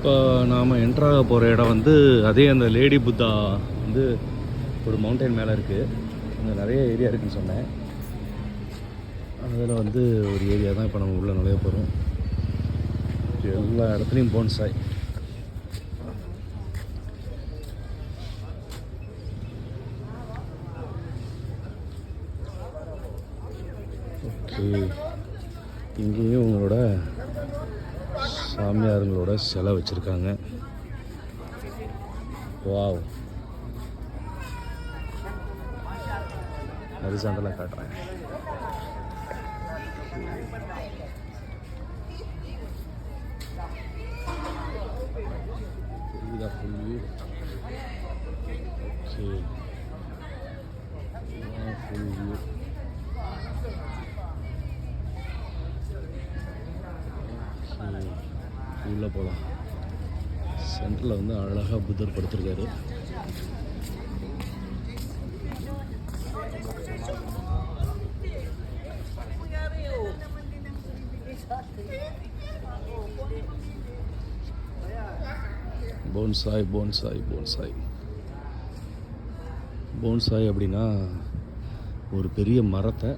இப்போ நாம் என்ட்ராக போகிற இடம் வந்து அதே அந்த லேடி புத்தா வந்து ஒரு மவுண்டைன் மேலே இருக்குது அங்கே நிறைய ஏரியா இருக்குன்னு சொன்னேன். அதில் வந்து ஒரு ஏரியா தான் இப்போ நம்ம உள்ளே நுழைய போகிறோம் எல்லா இடத்துலையும் போன்சாய் ஓகே. இங்கேயும் உங்களோட சாமியாருங்களோட சிலை வச்சுருக்காங்க. வாவ். ஹரிசாண்டலாக காட்டுறேன் உள்ளே போகலாம் சென்டரில் வந்து அழகாக புத்தர் படுத்திருக்காரு. போன்சாய் போன்சாய் போன்சாய் போன்சாய் அப்படின்னா ஒரு பெரிய மரத்தை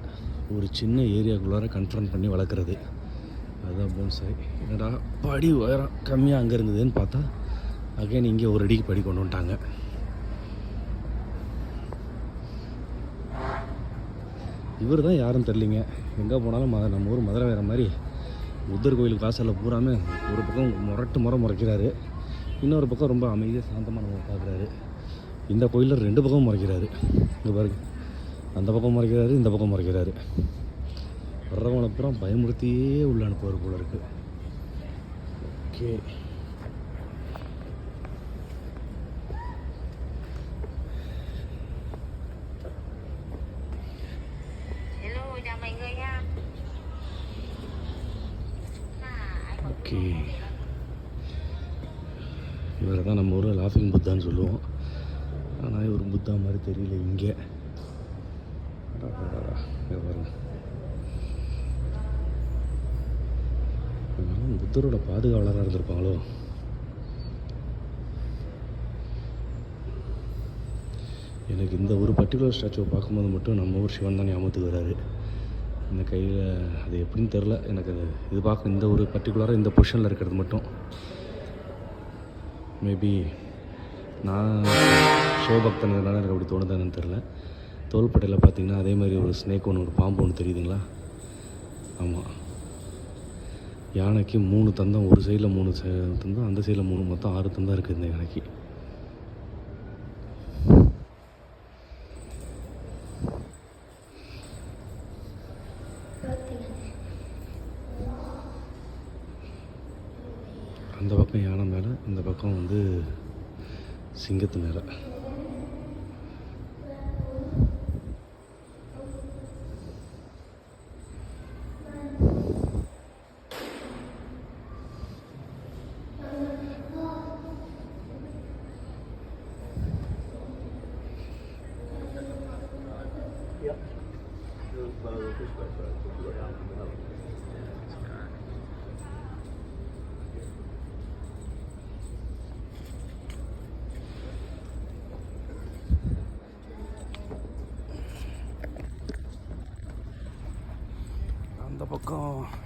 ஒரு சின்ன ஏரியாக்குள்ளார கன்ஃபர்ன் பண்ணி வளர்க்குறது. அதுதான் போன்சாய் என்னடா படி உயரம் கம்மியாக அங்கே இருந்ததுன்னு பார்த்தா அகைன் இங்கே ஒரு அடிக்கு படி கொண்டு வந்துட்டாங்க. இவர் தான் யாரும் தெரிலிங்க எங்கே போனாலும் மத நம்ம ஊர் மதுரை வேறு மாதிரி புத்தர் கோயிலுக்கு வாசலில் பூராமே ஒரு பக்கம் முரட்டு முறை முறைக்கிறாரு. இன்னொரு பக்கம் ரொம்ப அமைதியாக சாந்தமாக நம்ம பார்க்குறாரு. இந்த கோயிலில் ரெண்டு பக்கம் முறைக்கிறாரு. இங்கே பாருங்க. அந்த பக்கம் முறைக்கிறாரு இந்த பக்கம் முறைக்கிறாரு. அப்புறம் பயமுறுத்தியே உள்ள அனுப்புவார் போல இருக்கு. ஓகே. ஓகே இவரை தான் நம்ம ஊரில் லாஃபிங் புத்தான்னு சொல்லுவோம். ஆனால் இவர் புத்தா மாதிரி தெரியல இங்க பாருங்க. புத்தரோட பாதுகாவலராக இருந்திருப்பாங்களோ? எனக்கு இந்த ஒரு பர்டிகுலர் ஸ்டாச்சுவை பார்க்கும்போது மட்டும் நம்ம ஊர் சிவன் தான் ஞாபகத்துக்கு வராரு. இந்த கையில் அது எப்படின்னு தெரில எனக்கு அது இது பார்க்க இந்த ஒரு பர்டிகுலராக இந்த பொசிஷனில் இருக்கிறது மட்டும். மேபி நான் சிவபக்தனதுனால எனக்கு அப்படி தோணுதான்னு தெரில தோல்பட்டையில் பார்த்தீங்கன்னா அதே மாதிரி ஒரு ஸ்னேக் ஒன்று ஒரு பாம்பு ஒன்று தெரியுதுங்களா? ஆமாம் யானைக்கு மூணு தந்தம் ஒரு சைடில் மூணு தந்தம் அந்த சைடில் மூணு மொத்தம் ஆறு தந்தம் இருக்குது இந்த யானைக்கு. அந்த பக்கம் யானை மேலே இந்த பக்கம் வந்து சிங்கத்து மேலே.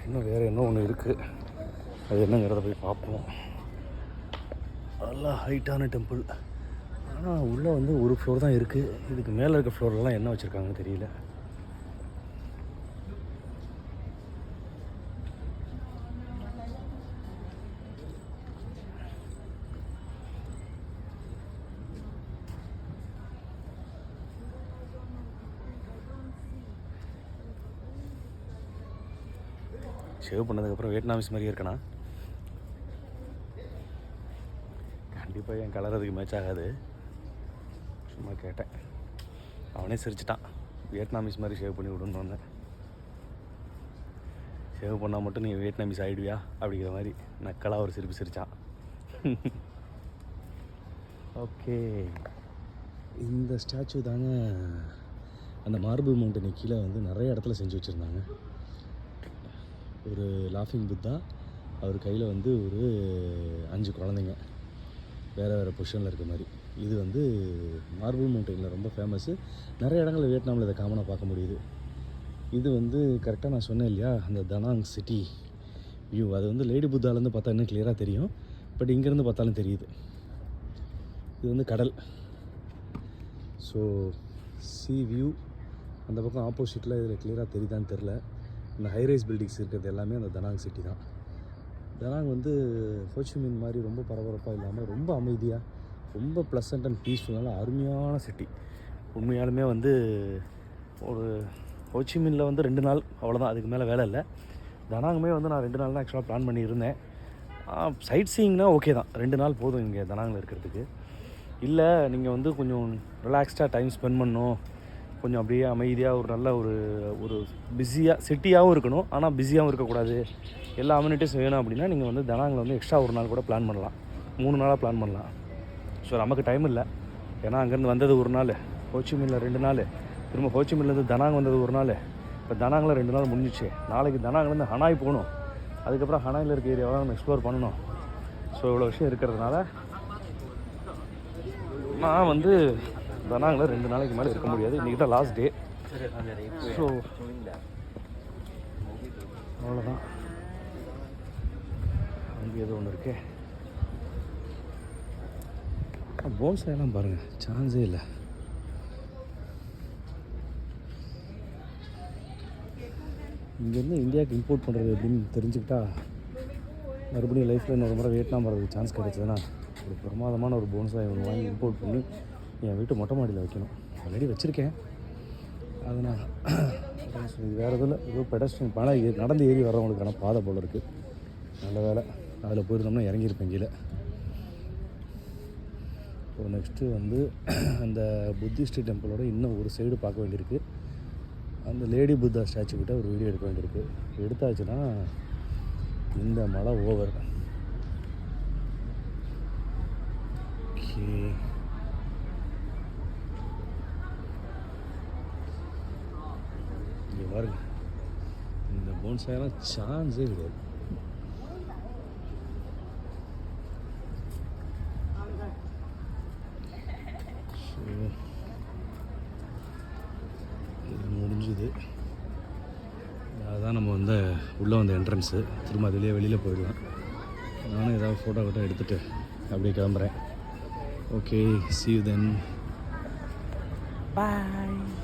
இன்னும் வேறு என்ன ஒன்று இருக்குது அது என்னங்கிறத போய் பார்ப்போம். நல்லா ஹைட்டான டெம்பிள் ஆனால் உள்ளே வந்து ஒரு ஃப்ளோர் தான் இருக்குது இதுக்கு மேலே இருக்க ஃப்ளோர்லாம் என்ன வச்சுருக்காங்கன்னு தெரியல. ஷேவ் பண்ணதுக்கப்புறம் வியட்நாமிஸ் மாதிரியே இருக்கணா கண்டிப்பாக என் கலர் அதுக்கு மேட்ச் ஆகாது. சும்மா கேட்டேன். அவனே சிரிச்சிட்டான். வியட்நாமிஸ் மாதிரி ஷேவ் பண்ணி விடுன்னு வந்தேன் ஷேவ் பண்ணால் மட்டும் நீ வியட்நாமிஸ் ஆகிடுவியா அப்படிங்கிற மாதிரி நக்கலாக ஒரு சிரிப்பு சிரித்தான் ஓகே இந்த ஸ்டாச்சு தாங்க அந்த மார்பிள் மவுண்டனு கீழே வந்து நிறைய இடத்துல செஞ்சு வச்சுருந்தாங்க. ஒரு லாஃபிங் புத்தா அவர் கையில் வந்து ஒரு அஞ்சு குழந்தைங்க. வேறு வேறு பொசிஷனில் இருக்க மாதிரி. இது வந்து மார்பிள் மவுண்டெயினில் ரொம்ப ஃபேமஸ்ஸு நிறைய இடங்களில் வியட்நாமில் இதை காமனாக பார்க்க முடியுது. இது வந்து கரெக்டாக நான் சொன்னேன் இல்லையா? அந்த தனாங் சிட்டி வியூ அது வந்து லேடி புத்தாலேருந்து பார்த்தா இன்னும் கிளியராக தெரியும். பட் இங்கேருந்து பார்த்தாலும் தெரியுது. இது வந்து கடல். ஸோ சி வியூ அந்த பக்கம் ஆப்போசிட்டில் இதில் கிளியராக தெரியுதான்னு தெரில. இந்த ஹைரைஸ் பில்டிங்ஸ் இருக்கிறது எல்லாமே அந்த தனாங் சிட்டி தான். தனாங் வந்து ஹோச்சிமின் மாதிரி ரொம்ப பரபரப்பாக இல்லாமல் ரொம்ப அமைதியாக ரொம்ப ப்ளசண்ட் அண்ட் பீஸ்ஃபுல்லான அருமையான சிட்டி உண்மையாலுமே வந்து ஒரு ஹோச்சிமின்ல வந்து ரெண்டு நாள் அவ்வளோதான் அதுக்கு மேலே வேலை இல்லை. தனாங்குமே வந்து நான் ரெண்டு நாள் தான் ஆக்சுவலாக பிளான் பண்ணியிருந்தேன். சைட் சீயிங்னா ஓகே தான். ரெண்டு நாள் போதும் இங்கே தனாங்கில் இருக்கிறதுக்கு. இல்லை நீங்கள் வந்து கொஞ்சம் ரிலாக்ஸ்டாக டைம் ஸ்பெண்ட் பண்ணணும். கொஞ்சம் அப்படியே அமைதியாக ஒரு நல்ல ஒரு ஒரு பிஸியாக சிட்டியாகவும் இருக்கணும். ஆனால் பிஸியாகவும் இருக்கக்கூடாது. எல்லா அம்யூனிட்டிஸும் வேணும் அப்படின்னா நீங்கள் வந்து தனாங்கில் வந்து எக்ஸ்ட்ரா ஒரு நாள் கூட பிளான் பண்ணலாம். மூணு நாளாக பிளான் பண்ணலாம். ஸோ நமக்கு டைம் இல்லை. ஏன்னா அங்கேருந்து வந்தது ஒரு நாள். ஹோச்சிமில்ல ரெண்டு நாள். திரும்ப ஹோச்சிமின்லேருந்து தனாங் வந்தது ஒரு நாள். இப்போ தனாங்கில் ரெண்டு நாள் முடிஞ்சிச்சு. நாளைக்கு தனாங்லேருந்து ஹனாய் போகணும். அதுக்கப்புறம் ஹனாயில் இருக்க ஏரியாவை நம்ம எக்ஸ்ப்ளோர் பண்ணணும். ஸோ இவ்வளோ விஷயம் இருக்கிறதுனால நான் வந்து தனாங்கில் ரெண்டு நாளைக்கு மேலே இருக்க முடியாது. இன்றைக்கி தான் லாஸ்ட் டே ஸோ அவ்வளோதான் அங்கே ஏதோ ஒன்று இருக்கே. போன்ஸ் எல்லாம் பாருங்கள் சான்ஸே இல்லை. இங்கேருந்து இந்தியாவுக்கு இம்போர்ட் பண்ணுறது அப்படின்னு தெரிஞ்சுக்கிட்டா மறுபடியும் லைஃப்பில் இன்னொரு முறை வியட்நாம் வரதுக்கு சான்ஸ் கிடைச்சதுன்னா ஒரு பிரமாதமான ஒரு போன்ஸாக இவங்க வாங்கி இம்போர்ட் பண்ணி என் வீட்டு மொட்டை மாடியில் வைக்கணும். ஆல்ரெடி வச்சுருக்கேன். அது நான் இது வேறு எதுவும் ஏதோ பெடஸ்ட்ரியன் பணம் ஏறி நடந்து ஏறி வரவங்களுக்கான பாதை போல் இருக்குது நல்ல வேலை. அதில் போயிருந்தோம்னா இறங்கியிருப்பேன் கீழே. இப்போ நெக்ஸ்ட்டு வந்து அந்த புத்திஸ்ட் டெம்பிளோட இன்னும் ஒரு சைடு பார்க்க வேண்டியிருக்கு. அந்த லேடி புத்தா ஸ்டாச்சு கிட்ட ஒரு வீடியோ எடுக்க வேண்டியிருக்கு. எடுத்தாச்சுன்னா இந்த மலை ஓவர் ஓகே பாருங்கள் பாருங்க. இந்த போன்சாயெல்லாம் சான்ஸே கிடையாது. இது முடிஞ்சுது. அதுதான் நம்ம வந்து உள்ளே வந்த என்ட்ரன்ஸு திரும்ப அதுலேயே வெளியில் போயிடலாம். நானும் ஏதாவது ஃபோட்டோ கிட்ட எடுத்துகிட்டு அப்படியே கிளம்புறேன். Okay see you then bye